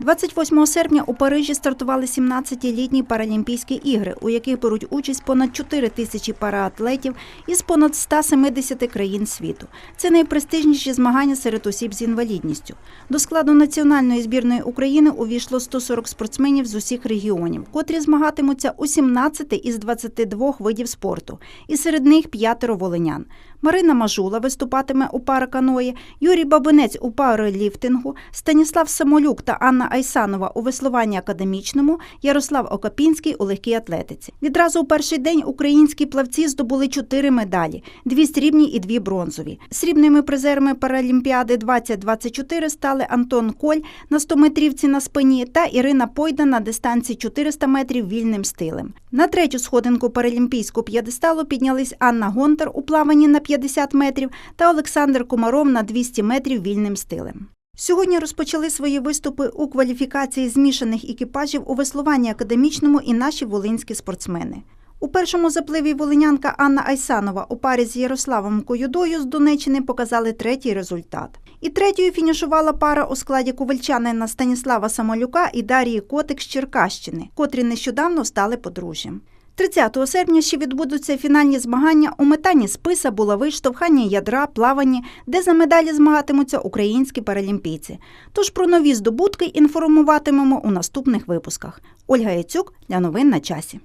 28 серпня у Парижі стартували 17-ті літні Паралімпійські ігри, у яких беруть участь понад 4 тисячі параатлетів із понад 170 країн світу. Це найпрестижніші змагання серед осіб з інвалідністю. До складу національної збірної України увійшло 140 спортсменів з усіх регіонів, котрі змагатимуться у 17 із 22 видів спорту, і серед них п'ятеро волинян. Марина Мажула виступатиме у параканої, Юрій Бабинець у параліфтингу, Станіслав Самолюк та Анна Айсанова у веслуванні академічному, Ярослав Окапінський у легкій атлетиці. Відразу у перший день українські плавці здобули чотири медалі: дві срібні і дві бронзові. Срібними призерами Паралімпіади 2024 стали Антон Коль на 100-метрівці на спині та Ірина Пойда на дистанції 400 метрів вільним стилем. На третю сходинку паралімпійського п'єдесталу піднялись Анна Гонтар у плаванні на 50 метрів та Олександр Комаров на 200 метрів вільним стилем. Сьогодні розпочали свої виступи у кваліфікації змішаних екіпажів у веслуванні академічному і наші волинські спортсмени. У першому запливі волинянка Анна Айсанова у парі з Ярославом Коюдою з Донеччини показали третій результат. І третьою фінішувала пара у складі ковальчанина Станіслава Самолюка і Дарії Котик з Черкащини, котрі нещодавно стали подружжям. 30 серпня ще відбудуться фінальні змагання у метанні списа, булави, штовханні ядра, плаванні, де за медалі змагатимуться українські паралімпійці. Тож про нові здобутки інформуватимемо у наступних випусках. Ольга Яцюк для новин на часі.